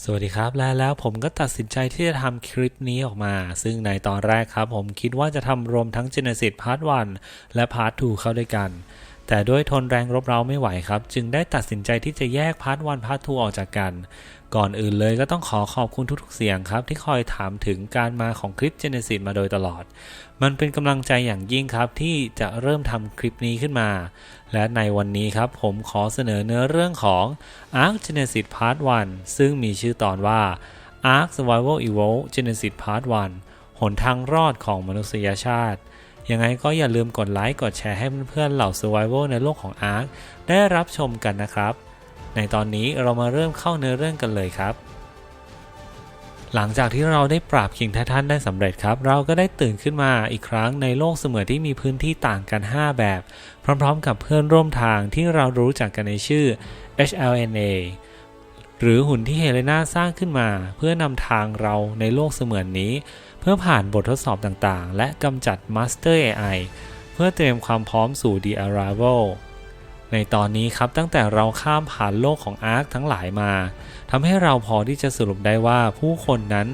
สวัสดีครับ และแล้วผมก็ตัดสินใจที่จะทำคลิปนี้ออกมา ซึ่งในตอนแรกครับ ผมคิดว่าจะทำรวมทั้ง Genesis Part 1 และ Part 2 เข้าด้วยกัน แต่ด้วยทนแรงรบเร้าไม่ไหวครับ จึงได้ตัดสินใจที่จะแยก Part 1 Part 2ออกจากกัน ก่อนอื่นเลยก็ต้องขอขอบคุณทุกๆเสียงครับ ที่คอยถามถึงการมาของคลิป Genesis มาโดยตลอด มันเป็นกำลังใจอย่างยิ่งครับที่จะเริ่มทำคลิปนี้ขึ้นมา และในวันนี้ครับผมขอเสนอเนื้อเรื่องของ Ark Genesis Part 1 ซึ่งมีชื่อตอนว่า Ark Survival Evolved Genesis Part 1 หนทางรอดของมนุษยชาติ ยังไงก็อย่าลืมกดไลค์กดแชร์ให้เพื่อนๆเหล่า Survival ในโลกของ Ark ได้รับชมกันนะครับ ในตอนนี้เรามาเริ่มเข้าเนื้อเรื่องกันเลยครับ หลังจากที่เราได้ปราบคิงไททันได้สำเร็จครับ เราก็ได้ตื่นขึ้นมาอีกครั้งในโลกเสมือนที่มีพื้นที่ต่างกัน 5 แบบ พร้อมๆ กับเพื่อนร่วมทางที่เรารู้จักกันในชื่อ HLNA หรือหุ่นที่เฮเลนาสร้างขึ้นมา เพื่อนำทางเราในโลกเสมือนนี้ เพื่อผ่านบททดสอบต่างๆ และกำจัด Master AI เพื่อเตรียมความพร้อมสู่ The Arrival ในตอนนี้ครับตั้งแต่เราข้ามผ่านโลกของอาร์คทั้งหลายมาทำให้เราพอที่จะสรุปได้ว่าผู้คนนั้น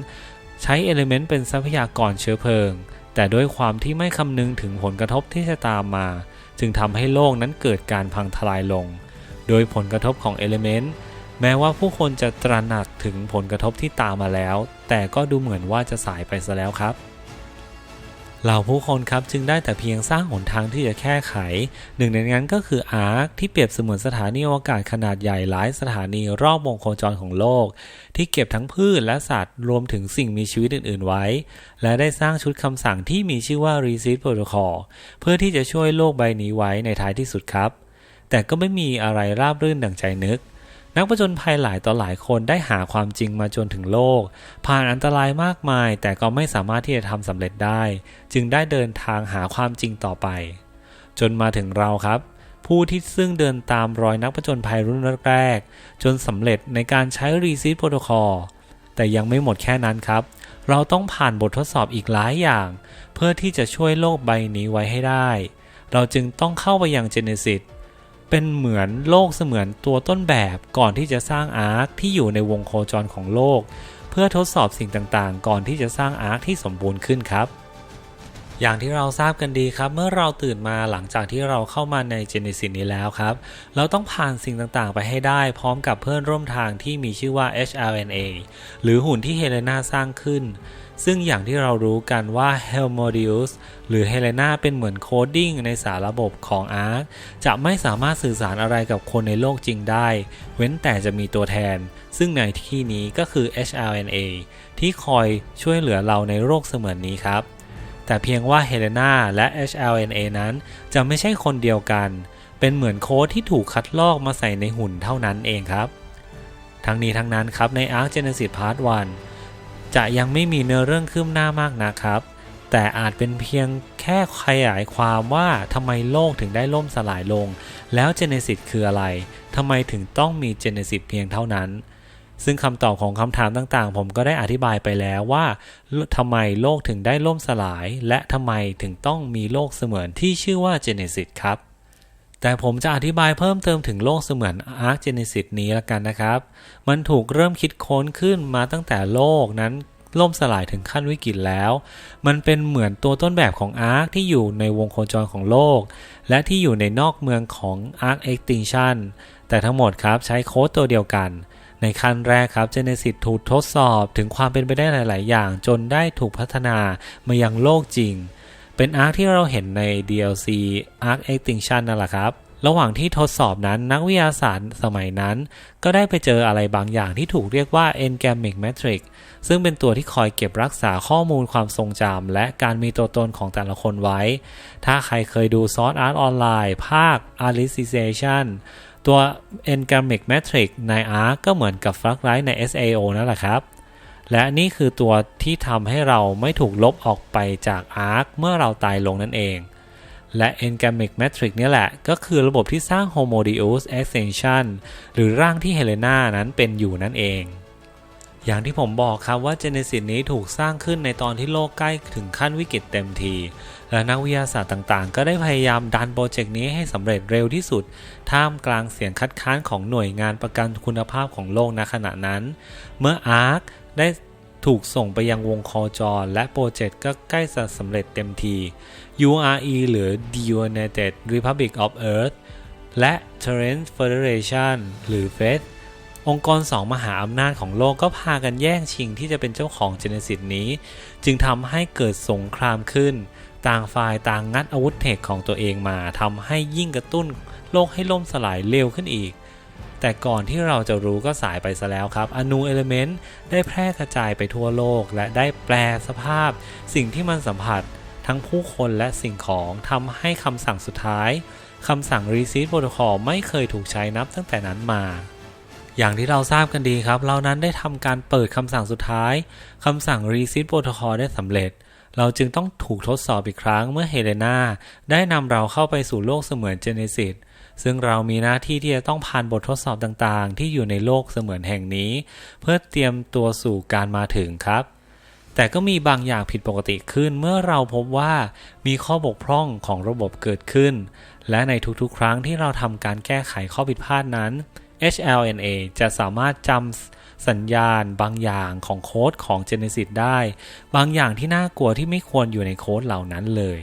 ใช้เอลิเมนต์เป็นทรัพยากรเชื้อเพลิง แต่ด้วยความที่ไม่คำนึงถึงผลกระทบที่จะตามมา จึงทำให้โลกนั้นเกิดการพังทลายลง โดยผลกระทบของเอลิเมนต์ แม้ว่าผู้คนจะตระหนักถึงผลกระทบที่ตามมาแล้ว แต่ก็ดูเหมือนว่าจะสายไปซะแล้วครับเหล่าผู้คนครับจึงได้แต่เพียงสร้างหนทางที่จะแก้ไข หนึ่งในนั้นก็คืออาร์คที่เปรียบเสมือนสถานีอวกาศขนาดใหญ่หลายสถานีรอบวงโคจรของโลก ที่เก็บทั้งพืชและสัตว์รวมถึงสิ่งมีชีวิตอื่น ๆ ไว้ และได้สร้างชุดคำสั่งที่มีชื่อว่า Receive Protocol เพื่อที่จะช่วยโลกใบนี้ไว้ในท้ายที่สุดครับ แต่ก็ไม่มีอะไรราบรื่นดังใจนึก นักประจนภัยหลายต่อหลายคนได้หาความจริงมาจนถึงโลก ผ่านอันตรายมากมาย แต่ก็ไม่สามารถที่จะทำสำเร็จได้ จึงได้เดินทางหาความจริงต่อไป จนมาถึงเราครับ ผู้ที่ซึ่งเดินตามรอยนักประจนภัยรุ่นแรกจนสำเร็จในการใช้ Receive Protocol แต่ยังไม่หมดแค่นั้นครับ เราต้องผ่านบททดสอบอีกหลายอย่าง เพื่อที่จะช่วยโลกใบนี้ไว้ให้ได้ เราจึงต้องเข้าไปยัง Genesis เเป็นเหมือนโลกเสมือนตัวต้นแบบก่อนที่จะสร้างอาร์คที่อยู่ในวงโคจรของโลก เพื่อทดสอบสิ่งต่างๆ ก่อนที่จะสร้างอาร์คที่สมบูรณ์ขึ้นครับ อย่างที่เราทราบกันดีครับ เมื่อเราตื่นมาหลังจากที่เราเข้ามาในเจเนซิสนี้แล้วครับ เราต้องผ่านสิ่งต่างๆ ไปให้ได้ พร้อมกับเพื่อนร่วมทางที่มีชื่อว่า HRNA หรือหุ่นที่เฮเลนาสร้างขึ้น ซึ่งอย่างที่เรารู้กันว่า Helmodius หรือเฮเลนาเป็นเหมือนโคดดิ้งในสารระบบของ ARK จะไม่สามารถสื่อสารอะไรกับคนในโลกจริงได้ เว้นแต่จะมีตัวแทน ซึ่งในที่นี้ก็คือ HRNA ที่คอยช่วยเหลือเราในโลกเสมือนนี้ครับ แต่เพียงว่าเฮเลนาและ HLNA นั้นจะไม่ใช่คนเดียวกัน เป็นเหมือนโค้ดที่ถูกคัดลอกมาใส่ในหุ่นเท่านั้นเองครับ ทั้งนี้ทั้งนั้นครับใน Arc Genesis Part 1 จะยังไม่มีเนื้อเรื่องคืบหน้ามากนะครับ แต่อาจเป็นเพียงแค่ขยายความว่าทำไมโลกถึงได้ล่มสลายลง แล้ว Genesis คืออะไรทำไมถึงต้องมี Genesis เพียงเท่านั้น ซึ่งคำตอบของคำถามต่างๆ ผมก็ได้อธิบายไปแล้วว่าทำไมโลกถึงได้ล่มสลาย และทำไมถึงต้องมีโลกเสมือนที่ชื่อว่า Genesis ครับ แต่ผมจะอธิบายเพิ่มเติมถึงโลกเสมือน Ark Genesis นี้ละกันนะครับ มันถูกเริ่มคิดค้นขึ้นมาตั้งแต่โลกนั้นล่มสลายถึงขั้นวิกฤตแล้ว มันเป็นเหมือนตัวต้นแบบของ Ark ที่อยู่ในวงโคจรของโลก และที่อยู่ในนอกเมืองของ Ark Extinction แต่ทั้งหมดครับใช้โค้ดตัวเดียวกัน ในขั้นแรกครับ Genesis ถูกทดสอบถึงความเป็นไปได้หลาย ๆ อย่าง จนได้ถูกพัฒนามายังโลกจริง เป็นอาร์คที่เราเห็นใน DLC Arc Extinction นั่นแหละครับระหว่างที่ทดสอบนั้นนักวิทยาศาสตร์สมัยนั้น ก็ได้ไปเจออะไรบางอย่างที่ถูกเรียกว่า Engamic Matrix ซึ่งเป็นตัวที่คอยเก็บรักษาข้อมูลความทรงจำและการมีตัวตนของแต่ละคนไว้ ถ้าใครเคยดู Sword Art Online ภาค Alicization ตัว Engamic Matrix ใน Arc ก็เหมือนกับ f l u g l i g h t ใน SAO นั่นแหละครับ และนี่คือตัวที่ทำให้เราไม่ถูกลบออกไปจาก Arc เมื่อเราตายลงนั่นเอง และ Engamic Matrix นี่แหละ ก็คือระบบที่สร้าง Homo Deus Extension หรือร่างที่เฮเลนานั้นเป็นอยู่นั่นเอง อย่างที่ผมบอกครับว่า Genesis นี้ถูกสร้างขึ้นในตอนที่โลกใกล้ถึงขั้นวิกฤตเต็มที และนักวิทยาศาสตร์ต่างๆ ก็ได้พยายามดันโปรเจกต์นี้ให้สำเร็จเร็วที่สุด ท่ามกลางเสียงคัดค้านของหน่วยงานประกันคุณภาพของโลกณขณะนั้น เมื่อ ARK ได้ถูกส่งไปยังวงโคจร และโปรเจกต์ก็ใกล้จะสำเร็จเต็มที URE หรือ The United Republic of Earth และ Terrence Federation หรือ FED องค์กรสองมหาอำนาจของโลกก็พากันแย่งชิงที่จะเป็นเจ้าของ Genesis นี้ จึงทำให้เกิดสงครามขึ้น ต่างฝ่ายต่างงัดอาวุธเทคของตัวเองมาทำให้ยิ่งกระตุ้นโลกให้ล่มสลายเร็วขึ้นอีก แต่ก่อนที่เราจะรู้ก็สายไปซะแล้วครับ อนูเอลเมนต์ได้แพร่กระจายไปทั่วโลก และได้แปลสภาพ สิ่งที่มันสัมผัส ทั้งผู้คนและสิ่งของทำให้คำสั่งสุดท้ายคำสั่ง Receive Protocol ไม่เคยถูกใช้นับตั้งแต่นั้นมา อย่างที่เราทราบกันดีครับเรานั้นได้ทำการเปิดคำสั่งสุดท้ายคำสั่ง Receive Protocol ได้สำเร็จเราจึงต้องถูกทดสอบอีกครั้งเมื่อเฮเลนาได้นำเราเข้าไปสู่โลกเสมือนเจเนซิส ซึ่งเรามีหน้าที่ที่จะต้องผ่านบททดสอบต่างๆ ที่อยู่ในโลกเสมือนแห่งนี้ เพื่อเตรียมตัวสู่การมาถึงครับ แต่ก็มีบางอย่างผิดปกติขึ้นเมื่อเราพบว่ามีข้อบกพร่องของระบบเกิดขึ้น และในทุกๆ ครั้งที่เราทำการแก้ไขข้อผิดพลาดนั้น HLNA จะสามารถจำสัญญาณบางอย่างของโค้ดของ Genesis ได้ บางอย่างที่น่ากลัวที่ไม่ควรอยู่ในโค้ดเหล่านั้นเลย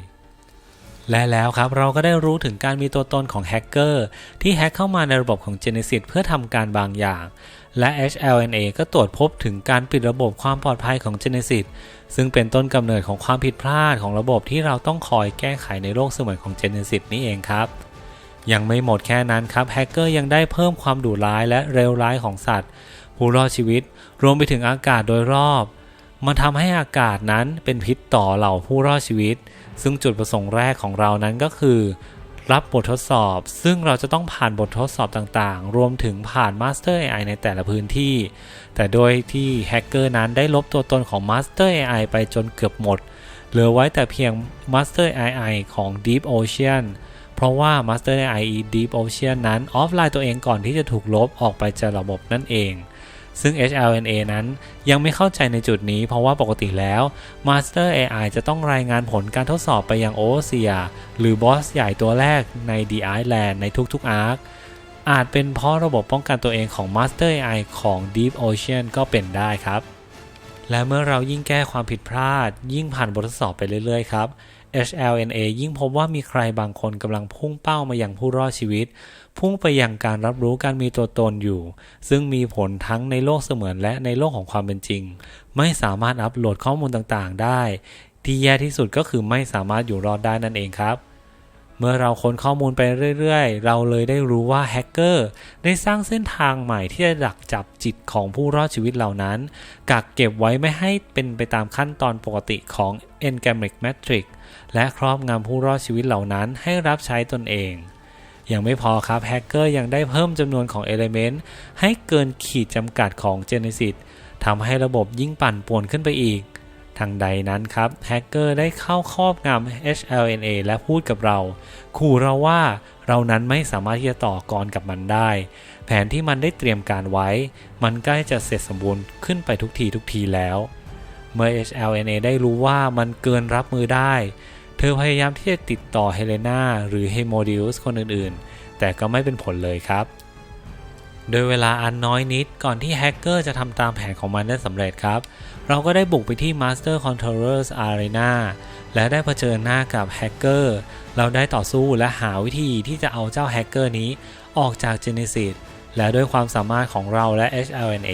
และแล้วครับเราก็ได้รู้ถึงการมีตัวตนของแฮกเกอร์ที่แฮกเข้ามาในระบบของ Genesis เพื่อทำการบางอย่าง และ HLNA ก็ตรวจพบถึงการปิดระบบความปลอดภัยของ Genesis ซึ่งเป็นต้นกำเนิดของความผิดพลาดของระบบที่เราต้องคอยแก้ไขในโลกเสมือนของ Genesis นี่เองครับยังไม่หมดแค่นั้นครับแฮกเกอร์ยังได้เพิ่มความดุร้ายและเร็วร้ายของสัตว์ ผู้รอดชีวิต รวมไปถึงอากาศโดยรอบ มันทำให้อากาศนั้นเป็นพิษต่อเหล่าผู้รอดชีวิต ซึ่งจุดประสงค์แรกของเรานั้นก็คือ รับบททดสอบ ซึ่งเราจะต้องผ่านบททดสอบต่างๆ รวมถึงผ่าน Master AI ในแต่ละพื้นที่ แต่โดยที่แฮกเกอร์นั้นได้ลบตัวตนของ Master AI ไปจนเกือบหมด เหลือไว้แต่เพียง Master AI ของ Deep Ocean เพราะว่า Master AI Deep Ocean นั้นออฟไลน์ตัวเองก่อนที่จะถูกลบออกไปจากระบบนั่นเอง ซึ่ง HLNA นั้นยังไม่เข้าใจในจุดนี้เพราะว่าปกติแล้ว Master AI จะต้องรายงานผลการทดสอบไปยัง o c e a หรือบอสใหญ่ตัวแรกใน The Island ในทุกๆ Arc อาจเป็นเพราะระบบป้องกันตัวเองของ Master AI ของ Deep Ocean ก็เป็นได้ครับ และเมื่อเรายิ่งแก้ความผิดพลาด ยิ่งผ่านบททดสอบไปเรื่อยๆ ครับ HLNA ยิ่งพบว่ามีใครบางคนกำลังพุ่งเป้ามาอย่างผู้รอดชีวิต พุ่งไปยังการรับรู้การมีตัวตนอยู่ ซึ่งมีผลทั้งในโลกเสมือนและในโลกของความเป็นจริง ไม่สามารถอัปโหลดข้อมูลต่างๆ ได้ ที่แย่ที่สุดก็คือไม่สามารถอยู่รอดได้นั่นเองครับ เมื่อเราค้นข้อมูลไปเรื่อยๆ เราเลยได้รู้ว่าแฮกเกอร์ได้สร้างเส้นทางใหม่ที่จะดักจับจิตของผู้รอดชีวิตเหล่านั้น กักเก็บไว้ไม่ให้เป็นไปตามขั้นตอนปกติของ Engamic Matrix และครอบงำผู้รอดชีวิตเหล่านั้นให้รับใช้ตนเอง ยังไม่พอครับแฮกเกอร์ยังได้เพิ่มจำนวนของเอลิเมนต์ให้เกินขีดจำกัดของ Genesis ทำให้ระบบยิ่งปั่นป่วนขึ้นไปอีก ทางใดนั้นครับแฮกเกอร์ได้เข้าครอบงำ HLNA และพูดกับเรา ขู่เราว่าเรานั้นไม่สามารถที่จะต่อกรกับมันได้ แผนที่มันได้เตรียมการไว้ มันใกล้จะเสร็จสมบูรณ์ขึ้นไปทุกทีทุกทีแล้ว เมื่อ HLNA ได้รู้ว่ามันเกินรับมือได้ เธอพยายามที่จะติดต่อเฮเลนาหรือเฮโมดิอุสคนอื่นๆ แต่ก็ไม่เป็นผลเลยครับ โดยเวลาอันน้อยนิดก่อนที่แฮกเกอร์จะทำตามแผนของมันได้สำเร็จครับ เราก็ได้บุกไปที่ Master Controllers Arena และได้เผชิญหน้ากับแฮกเกอร์ เราได้ต่อสู้และหาวิธีที่จะเอาเจ้าแฮกเกอร์นี้ออกจาก Genesis และด้วยความสามารถของเราและ HLNA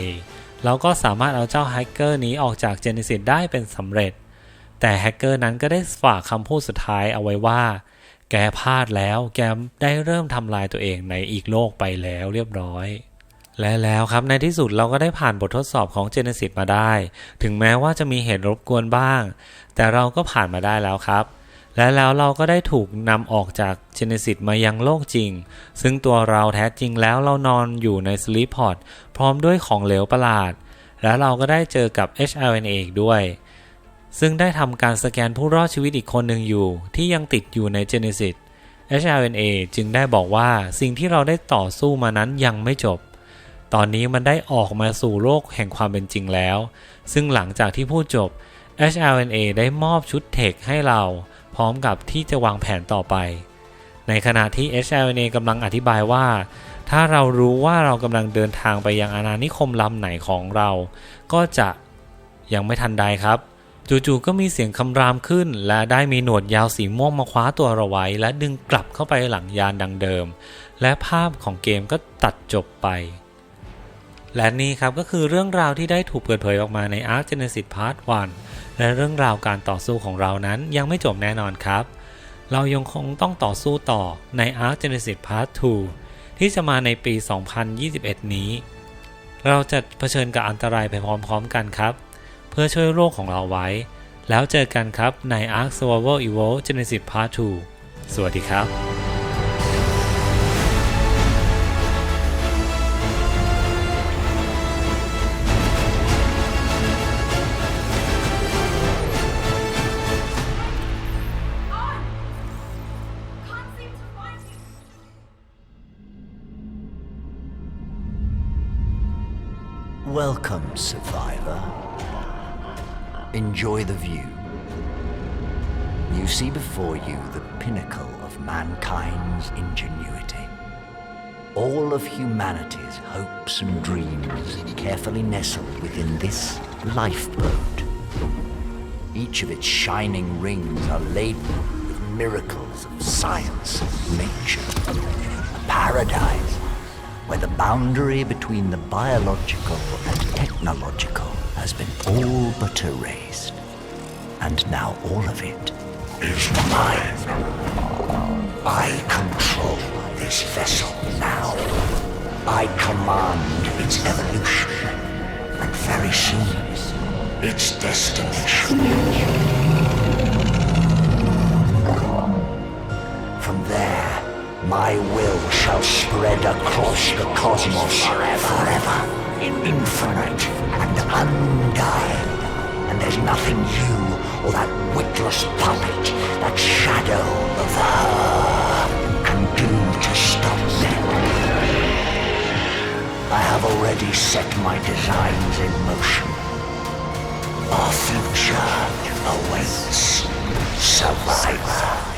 เราก็สามารถเอาเจ้าแฮกเกอร์นี้ออกจาก Genesis ได้เป็นสำเร็จ แต่แฮกเกอร์นั้นก็ได้ฝากคำพูดสุดท้ายเอาไว้ว่า แกพลาดแล้ว แกได้เริ่มทำลายตัวเองในอีกโลกไปแล้วเรียบร้อย และแล้วครับในที่สุดเราก็ได้ผ่านบททดสอบของ Genesis มาได้ ถึงแม้ว่าจะมีเหตุรบกวนบ้าง แต่เราก็ผ่านมาได้แล้วครับและแล้วเราก็ได้ถูกนำออกจาก Genesis มายังโลกจริง ซึ่งตัวเราแท้จริงแล้วเรานอนอยู่ใน Sleep Pod พร้อมด้วยของเหลวประหลาด และเราก็ได้เจอกับ HLNA อีกด้วย ซึ่งได้ทำการสแกนผู้รอดชีวิตอีกคนหนึ่งอยู่ ที่ยังติดอยู่ใน Genesis HLNA จึงได้บอกว่าสิ่งที่เราได้ต่อสู้มานั้นยังไม่จบ ตอนนี้มันได้ออกมาสู่โลกแห่งความเป็นจริงแล้ว ซึ่งหลังจากที่พูดจบ HLNA ได้มอบชุดเทคให้เรา พร้อมกับที่จะวางแผนต่อไป ในขณะที่ HLNA กำลังอธิบายว่า ถ้าเรารู้ว่าเรากำลังเดินทางไปยังอาณานิคมลำไหนของเรา ก็จะยังไม่ทันใดครับ จู่ๆก็มีเสียงคำรามขึ้น และได้มีหนวดยาวสีม่วงมาคว้าตัวเราไว้ และดึงกลับเข้าไปหลังยานดังเดิม และภาพของเกมก็ตัดจบไป และนี่ครับก็คือเรื่องราวที่ได้ถูกเปิดเผยออกมาใน Ark Genesis Part 1 และเรื่องราวการต่อสู้ของเรานั้นยังไม่จบแน่นอนครับ เรายังคงต้องต่อสู้ต่อใน Ark Genesis Part 2 ที่จะมาในปี 2021 นี้ เราจะเผชิญกับอันตรายไปพร้อมๆกันครับ เพื่อช่วยโลกของเราไว้ แล้วเจอกันครับใน Ark Survival Evolved Genesis Part 2 สวัสดีครับ Welcome, survivor. Enjoy the view. You see before you the pinnacle of mankind's ingenuity. All of humanity's hopes and dreams carefully nestled within this lifeboat. Each of its shining rings are laden with miracles of science and nature. Boundary between the biological and technological has been all but erased. And now all of it is mine. I control this vessel now. I command its evolution. And very soon, its destination. Cosmos forever, infinite and undying. And there's nothing you or that witless puppet, that shadow of her, can do to stop me. I have already set my designs in motion. Our future awaits, survivor.